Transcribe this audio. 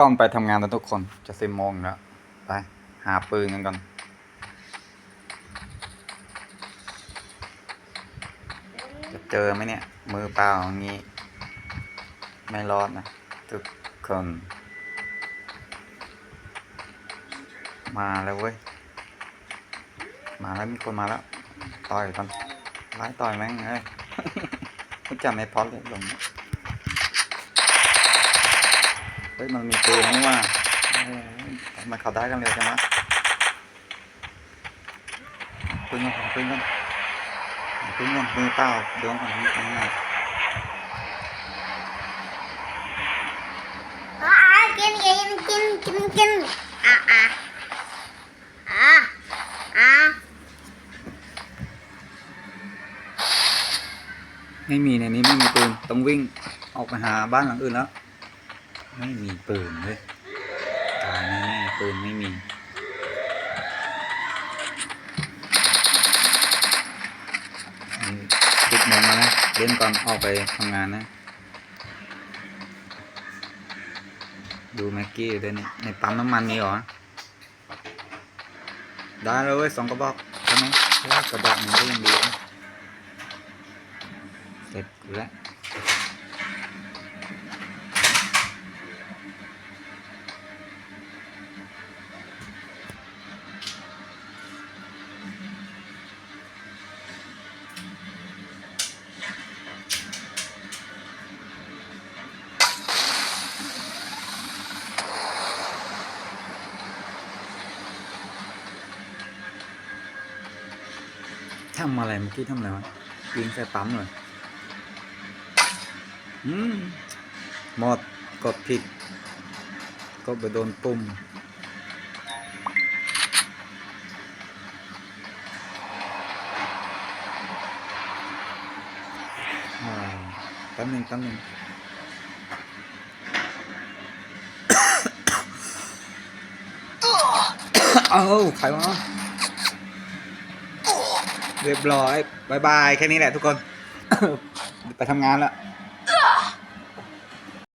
ต้องไปทำงานแล้วทุกคนจะสิบโมงแล้ว ไปหาปืนกันก่อนจะเจอไหมเนี่ย มือเปล่าอย่างงี้ ไม่รอดนะ ทุกคน มาแล้วเว้ย มาแล้วมีคนมาแล้ว ต่อยกันไล่ต่อยแม่งเอ้ยจำไม่พอเลยลงเฮ้ยมันมีปืนนี่ว่าโอ้โหทำไมาเขาได้กันเร็วจังวะปืนกันปืนกันปืนกันมือเปล่าโดนของนี้ตรงไหนอ่ากินกินกินกินกินอ่าอ่าอ่าอ่าไม่มีในนี้ไม่มีปืนต้องวิ่งออกไปหาบ้านหลังอื่นแล้ว ไม่มีปืนเลยตายแน่ๆปืนไม่มีนี่สิบโมงแล้วนะเล่นก่อนออกไปทำงานนะ ดูแม็กกี้อยู่ด้วยนี่ในปั๊มน้ำมันมีเหรอ ได้เลยเว้ยสองกระบอกใช่ไหมโอ้ยกระบอกหนึ่งก็ยังดีนะเสร็จแล้ว ทำอะไรเมื่อกี้ทำอะไรวะยิงใส่ปั๊มเลยอืมหมดกดผิดกดไปโดนปุ่มอ่าแป๊บหนึ่งแป๊บหนึ่งเอ้าใครวะ เรียบร้อยบายบาย แค่นี้แหละทุกคน ไปทำงานแล้ว